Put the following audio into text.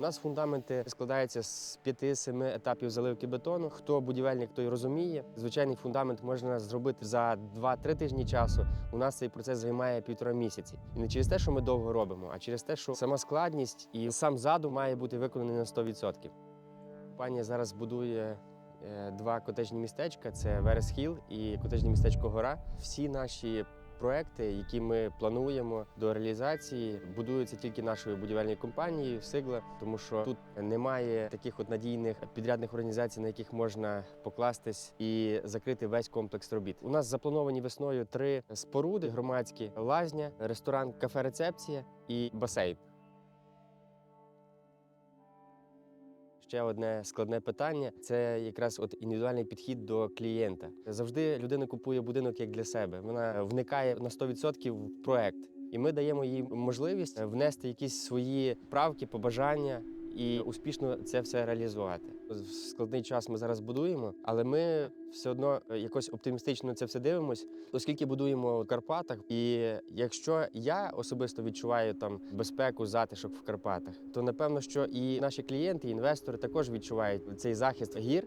У нас фундаменти складаються з 5-7 етапів заливки бетону. Хто будівельник, той розуміє. Звичайний фундамент можна зробити за 2-3 тижні часу. У нас цей процес займає півтора місяці. І не через те, що ми довго робимо, а через те, що сама складність і сам задум має бути виконаний на 100%. Компанія зараз будує е, два котежні містечка: це Верес Хіл і котежне містечко Гора. Всі наші проекти, які ми плануємо до реалізації, будуються тільки нашою будівельною компанією Сигла, тому що тут немає таких от надійних підрядних організацій, на яких можна покластись і закрити весь комплекс робіт. У нас заплановані весною три споруди: громадські лазня, ресторан, кафе-рецепція і басейн. Ще одне складне питання це якраз от індивідуальний підхід до клієнта. Завжди людина купує будинок як для себе. Вона вникає на 100% в проект, і ми даємо їй можливість внести якісь свої правки, побажання. І успішно це все реалізувати. В складний час ми зараз будуємо, але ми все одно якось оптимістично це все дивимось, оскільки будуємо в Карпатах. І якщо я особисто відчуваю там безпеку, затишок в Карпатах, то напевно, що і наші клієнти, і інвестори також відчувають цей захист гір